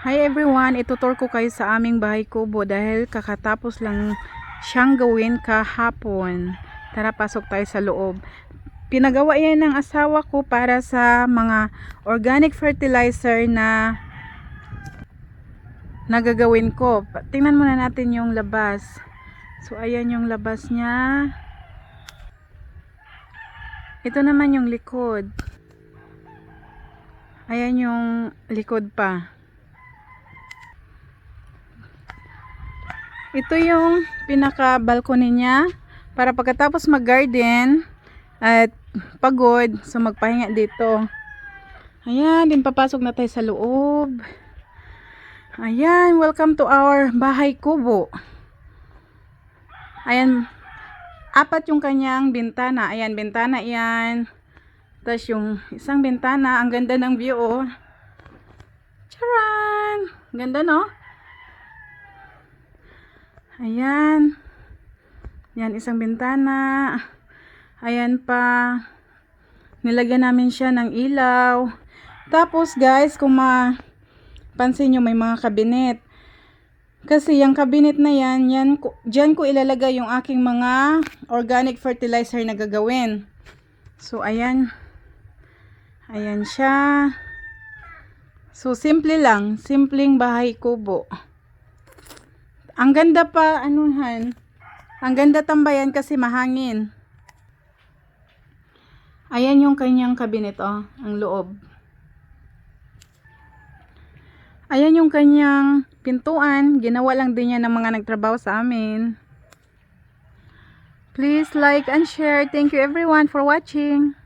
Hi everyone, itutur ko kayo sa aming bahay kubo dahil kakatapos lang siyang gawin kahapon. Tara, pasok tayo sa loob. Pinagawa yan ng asawa ko para sa mga organic fertilizer na nagagawin ko. Tingnan muna natin yung labas. So, ayan yung labas niya. Ito naman yung likod. Ayan yung likod pa. Ito yung pinaka balcony niya para pagkatapos mag-garden at pagod, so magpahinga dito. Ayan, din papasok na tayo sa loob. Ayan, welcome to our bahay kubo. Ayan, apat yung kanyang bintana. Ayan, bintana yan. Tapos yung isang bintana, ang ganda ng view oh. Charan! Ganda no? Ayan. Yan, isang bintana. Ayan pa. Nilagyan namin siya ng ilaw. Tapos guys, kung mapansin nyo, may mga kabinet. Kasi yung cabinet na yan, yan dyan ko ilalagay yung aking mga organic fertilizer na gagawin. So, ayan. Ayan siya. So, simple lang. Simpleng bahay kubo. Ang ganda pa, anuhan. Ang ganda tambayan kasi mahangin. Ayan yung kanyang cabinet, oh. Ang loob. Ayan yung kanyang pintuan. Ginawa lang din yan ng mga nagtrabaho sa amin. Please like and share. Thank you everyone for watching.